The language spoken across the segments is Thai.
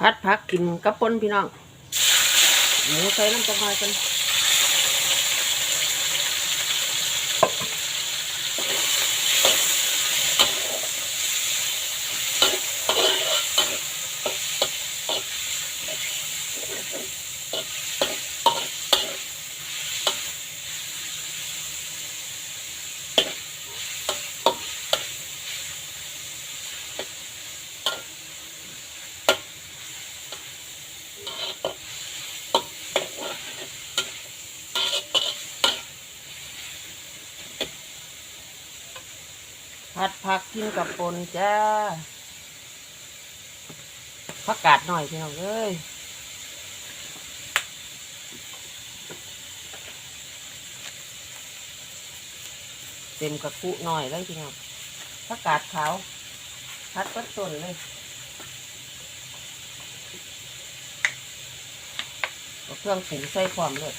พัดพักกินกับปนพี่น้องหมูใส่น้ำจังไยกัน พัดพักกินกับปนจ้าผักกาดหน่อยพี่น้องเอ้ยเต็มกระคุหน่อยเลยพี่น้องผักกาดขาวพัดก็ต้นเลยเอาเครื่องปรุงใส่ความเลย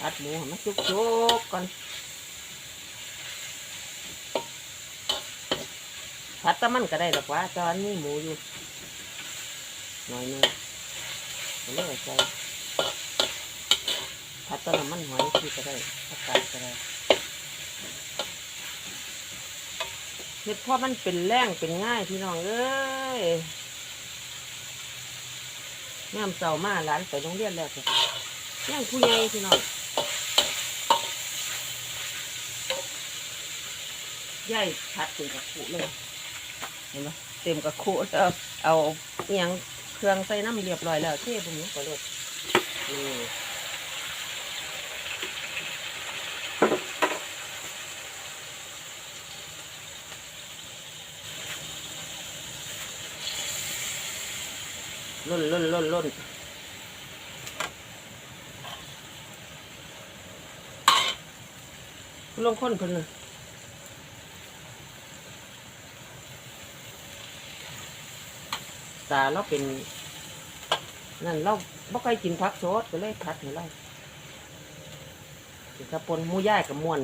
ผัดหมูให้มันสุกๆก่อนผัดแตะมันก็ได้หรอกว่าตอนนี้หมูอยู่หน่อยนึงเอาเลยใส่ผัดแตะมันหอยที่ก็ได้ผักกาดก็ได้เห็ดเพราะมันเป็นแรงเป็นง่ายพี่น้องเอ้ยแม่มเจ้ามาหลานไปโรงเรียนแล้วจ้ะยังผู้ใหญ่พี่น้อง ใหญ่พัดเต็มกระคุเลย เห็นไหมเต็มกระคุแล้วเอาเอหยังเครื่องใส่น้ำเรียบร้อยแล้วเทพวกนี้ก็ลยนี่ล่นล่นล่นล่นลงคนคนหนึ่ง ตาเราเป็นนั่นเราบ่เคยกินผักสดก็เลยผัดให้เรากระปนมูย่ายกับมวน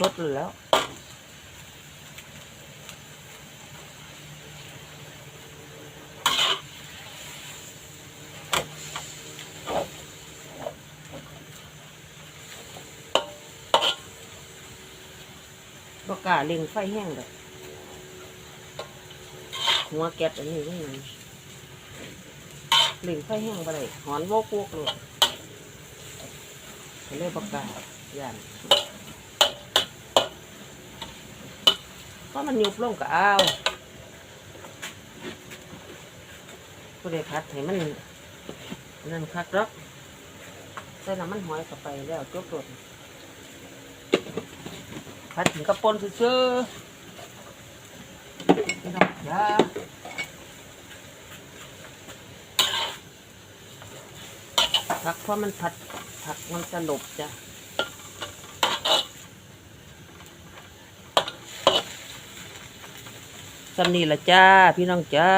สดๆเลยแล้วบกล้าเล็งไฟแห้งเลย หัวแก๊สอันนี้ยังไงเล็งไฟแห้งไปเลยหอนโวกวกเลยก็เลยบกล้าย่านเพราะมันยุบลงก็เอาก็ได้พัดให้มันนั่นคักรักใส่น้ำมันหอยเข้าไปแล้วจบรสผัดถึงกระปนซื้อ จ้าผักเพราะมันผัดผักมันสลบจ้ะสำนีละจ้า พี่น้องจ้า